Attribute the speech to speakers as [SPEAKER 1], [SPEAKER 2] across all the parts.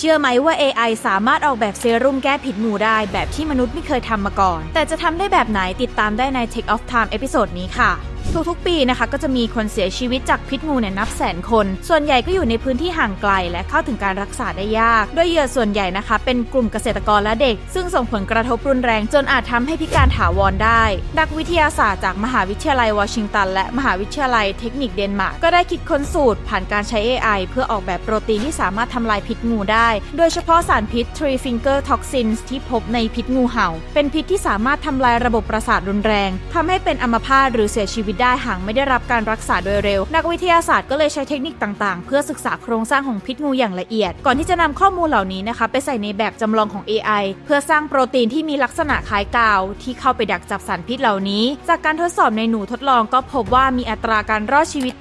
[SPEAKER 1] เชื่อไหมว่า AI สามารถออกแบบเซรุ่มแก้ผิดงูได้ แบบที่มนุษย์ไม่เคยทำมาก่อน แต่จะทำได้แบบไหนติดตามได้ใน Take Off Time เอพิโซดนี้ค่ะ ทุกๆ ปีนะคะก็จะมีคนเสียชีวิตจากพิษงูเนี่ยนับแสนคน ส่วนใหญ่ก็อยู่ในพื้นที่ห่างไกลและเข้าถึงการรักษาได้ยาก โดยเหยื่อส่วนใหญ่นะคะ เป็นกลุ่มเกษตรกรและเด็ก ซึ่งส่งผลกระทบรุนแรงจนอาจทำให้พิการถาวรได้ นักวิทยาศาสตร์จากมหาวิทยาลัยวอชิงตันและมหาวิทยาลัยเทคนิคเดนมาร์กก็ได้คิดค้นสูตรผ่านการใช้ AI เพื่อออกแบบโปรตีนที่สามารถทำลายพิษงูได้ โดยเฉพาะสารพิษ Three Finger Toxins ที่พบในพิษงูเห่า เป็นพิษที่สามารถทำลายระบบประสาทรุนแรงทำให้เป็นอัมพาตหรือเสียชีวิตได้หากไม่ได้รับการรักษาโดยเร็ว นักวิทยาศาสตร์ก็เลยใช้เทคนิคต่างๆ เพื่อศึกษาโครงสร้างของพิษงูอย่างละเอียด ก่อนที่จะนำข้อมูลเหล่านี้นะคะไปใส่ในแบบจำลองของ AI เพื่อสร้างโปรตีนที่มีลักษณะคล้ายกาว ที่เข้าไปดักจับสารพิษเหล่านี้ จากการทดสอบในหนูทดลองก็พบว่ามีอัตราการรอดชีวิต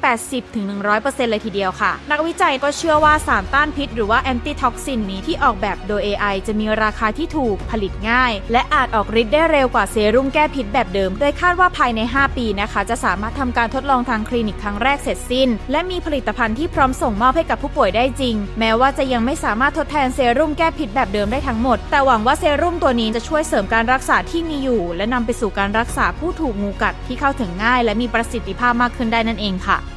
[SPEAKER 1] 80-100%เลยทีเดียวค่ะ นักวิจัยก็เชื่อว่าสารต้านพิษ หรือว่าแอนติท็อกซินนี้ที่ออกแบบโดย AI จะมีราคาที่ถูกผลิตง่าย และอาจออกฤทธิ์ได้เร็วกว่าเซรุ่มแก้พิษแบบเดิม โดยคาดว่าภายใน 5 ปีนะคะจะสามารถทำการทดลองทางคลินิกครั้งแรกเสร็จสิ้น และมีผลิตภัณฑ์ที่พร้อมส่งมอบให้กับผู้ป่วยได้จริง แม้ว่าจะยังไม่สามารถทดแทนเซรุ่มแก้พิษแบบเดิมได้ทั้งหมด แต่หวังว่าเซรุ่มตัวนี้จะช่วยเสริมการรักษาที่มีอยู่ และนำไปสู่การรักษาผู้ถูกงูกัดที่เข้าถึงง่าย และมีประสิทธิภาพมากขึ้นได้นั่นเองค่ะ